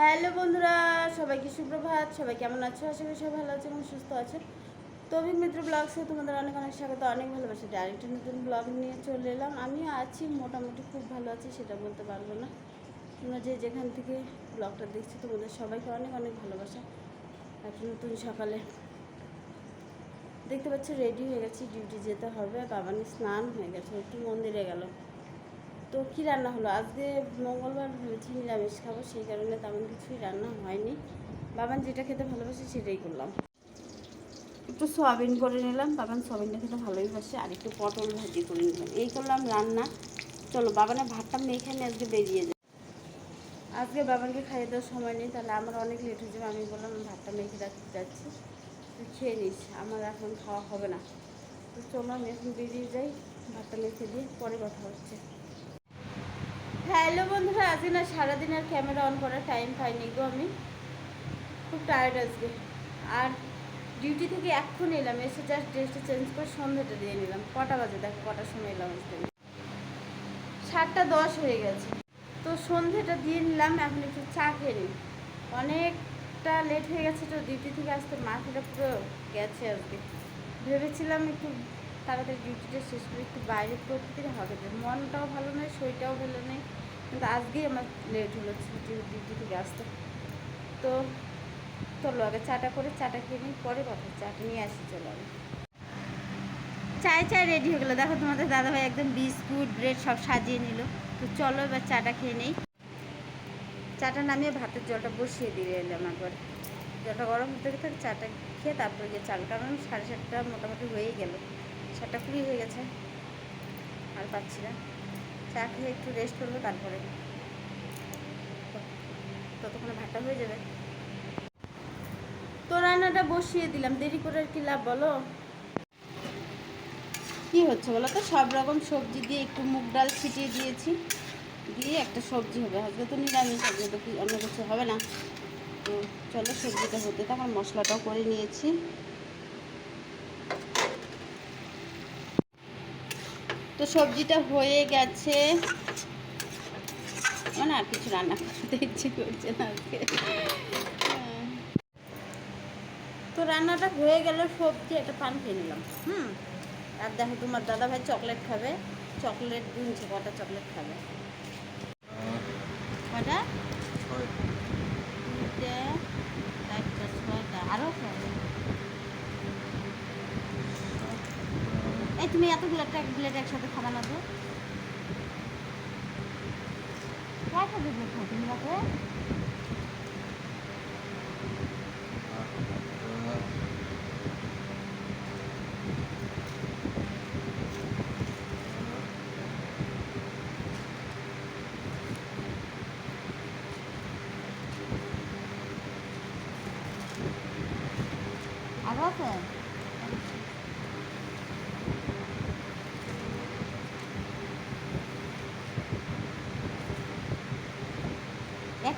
Hello বন্ধুরা, সবাইকে সুপ্রভাত। সবাই কেমন আছো? আশা করি সবাই ভালো আছে এবং সুস্থ আছে তবিক মিত্র ব্লগসে তোমাদের অনেক অনেক স্বাগত, অনেক ভালোবাসা। আরেকটা নতুন ব্লগ নিয়ে চলে এলাম। আমিও আছি, মোটামুটি খুব ভালো আছি, সেটা বলতে পারব না। তোমরা যে যেখান থেকে ব্লগটা দেখছ, তোমাদের সবাইকে অনেক অনেক ভালোবাসা। একটা নতুন সকালে দেখতে পাচ্ছ রেডি হয়ে গেছি ডিউটি যেতে হবে বাবানি স্নান হয়ে গেছে, একটু মন্দিরে গেল। তো কী রান্না হলো? আজকে মঙ্গলবার ভেবেছি নিরামিষ খাব, সেই কারণে তেমন কিছুই রান্না হয়নি। বাবান যেটা খেতে ভালোবাসে সেটাই করলাম। একটু সয়াবিন করে নিলাম, বাবান সয়াবিনটা খেতে ভালোই বাসে, আর একটু পটল ভাজি করে নিলাম। এই করলাম রান্না। চলো, বাবানের ভাতটা মেখে নিয়ে আজকে বেরিয়ে যায় আজকে বাবানকে খাইয়ে দেওয়ার সময় নেই, তাহলে আমার অনেক লেট হয়ে যাবে। আমি বললাম, ভাতটা মেখে রাখতে যাচ্ছি। তুই খেয়ে নিস, আমার এখন খাওয়া হবে না। তো চলো, আমি এখন বেরিয়ে যাই, ভাতটা মেখে দিয়ে পরে কথা হচ্ছে। হ্যালো বন্ধুরা আজকে না সারাদিন আর ক্যামেরা অন করার টাইম পাইনি গো আমি। খুব টায়ার্ড আজকে। আর ডিউটি থেকে এক্ষুনি এলাম, এসে জাস্ট ড্রেসটা চেঞ্জ করে সন্ধ্যাটা দিয়ে নিলাম। কটা বাজে? দেখো, কটার সময় এলাম আজকে সাতটা দশ হয়ে গেছে। তো সন্ধ্যেটা দিয়ে নিলাম, এখন একটু চা খেয়ে নিই। অনেকটা লেট হয়ে গেছে তো ডিউটি থেকে আসতে মাথাটা পুরো গেছে আজকে। ভেবেছিলাম একটু তাড়াতাড়ি ডিউটিটা শেষ করে একটু বাইরে প্রকৃতির হবে মনটাও ভালো নয়, শরীরটাও ভালো নেই কিন্তু আজকেই আমার লেট হলো, ছুটি, ডিউটি থেকে আসতে। তো চলো আগে চাটা করে, চাটা খেয়ে নিই, পরে কথা চাটা নিয়ে আসি, চলো আমি চায় চায় রেডি হয়ে গেলো। দেখো তোমাদের দাদাভাই একদম বিস্কুট ব্রেড সব সাজিয়ে নিল। তো চলো এবার চাটা খেয়ে নেই। চাটা নামিয়ে ভাতের জলটা বসিয়ে দিয়ে এলাম একবার। জলটা গরম হতে হতে চাটা খেয়ে তারপরে গিয়ে চাল কারণ সাড়ে সাতটা মোটামুটি হয়েই গেল। সাতটা কুড়ি হয়ে গেছে। আর পাচ্ছি না। চা খেয়ে একটু রেস্ট করব তারপরে। ততক্ষণে ভাতটা হয়ে যাবে। তো রান্নাটা বসিয়ে দিলাম। দেরি করে আর কি লাভ বলো? কি হচ্ছে বলো তো? সব রকম সবজি দিয়ে একটু মুগ ডাল ছিটিয়ে দিয়েছি। দিয়ে একটা সবজি হবে। হয়তো তো নিরামিষ, আজকে তো অন্য কিছু হবে না। তো চলো সবজিটা হতে থাক। আর মশলাটাও করে নিয়েছি। তো সবজিটা হয়ে গেছে। আর কিছু রান্না করতে ইচ্ছে করছে না আজকে। তো রান্নাটা হয়ে গেল সবজি একটা পান খেয়ে নিলাম। হুম? আর দেখো তোমার দাদা ভাই চকলেট খাবে। চকলেট গুনছে কটা চকলেট খাবে? কটা? তুমি এতগুলো একটা প্লেট একসাথে খাবা না তো? খাও তুমি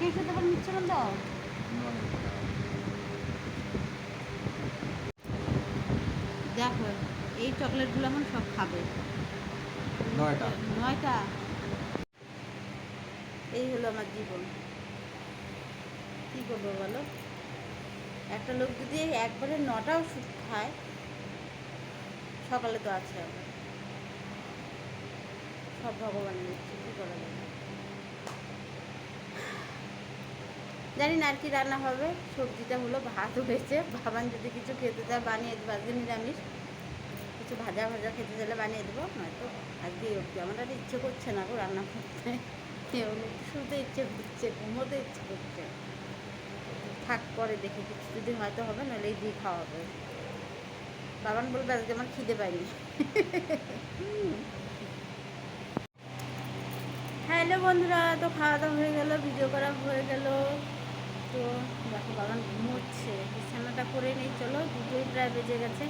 মিশ্রণ দাও দেখো এই চকলেটগুলো এখন সব খাবে। নয়টা। নয়টা? এই হলো আমার জীবন। কী করব বলো? একটা লোক যদি একবারে নটা ওষুধ খায় সকালে তো আছে আবার। সব ভগবানের ইচ্ছে কী করা যাবে? জানি না আর কি রান্না হবে। সবজিটা হলো ভাত হয়েছে। ভাবান যদি কিছু খেতে চায় বানিয়ে দেবো, আজকে নিরামিষ। কিছু ভাজা ভাজা খেতে চাইলে বানিয়ে দেবো। নয়তো আজকে অব্দি আমার আর ইচ্ছে করছে না গো রান্না করতে। শুতে ইচ্ছে করছে, ঘুমোতে ইচ্ছে করছে। থাক, পরে দেখে কিছু যদি হয়তো হবে নাহলে এই দিয়ে খাওয়া হবে বাবান বলবে আজকে আমার খিদে পাইনি হ্যালো বন্ধুরা, তো খাওয়া দাওয়া হয়ে গেল, ভিডিও করা হয়ে গেল। তো দেখো বাগান ঘুমোচ্ছে, বিছানাটা করে নেই, চলো দুটোই প্রায় বেজে গেছে।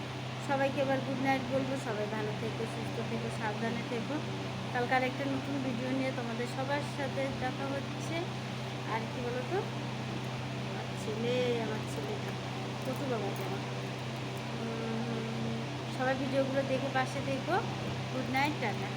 সবাইকে এবার গুড নাইট বলব, সবাই ভালো থেকো, সুস্থ থেকো, সাবধানে থেকো। কালকার একটা নতুন ভিডিও নিয়ে তোমাদের সবার সাথে দেখা হচ্ছে। আর কি বলো তো আমার ছেলে, আমার ছেলেটা কত বাবাকে আমার সবাই ভিডিওগুলো দেখে পাশে দেখো গুড নাইট টাটা।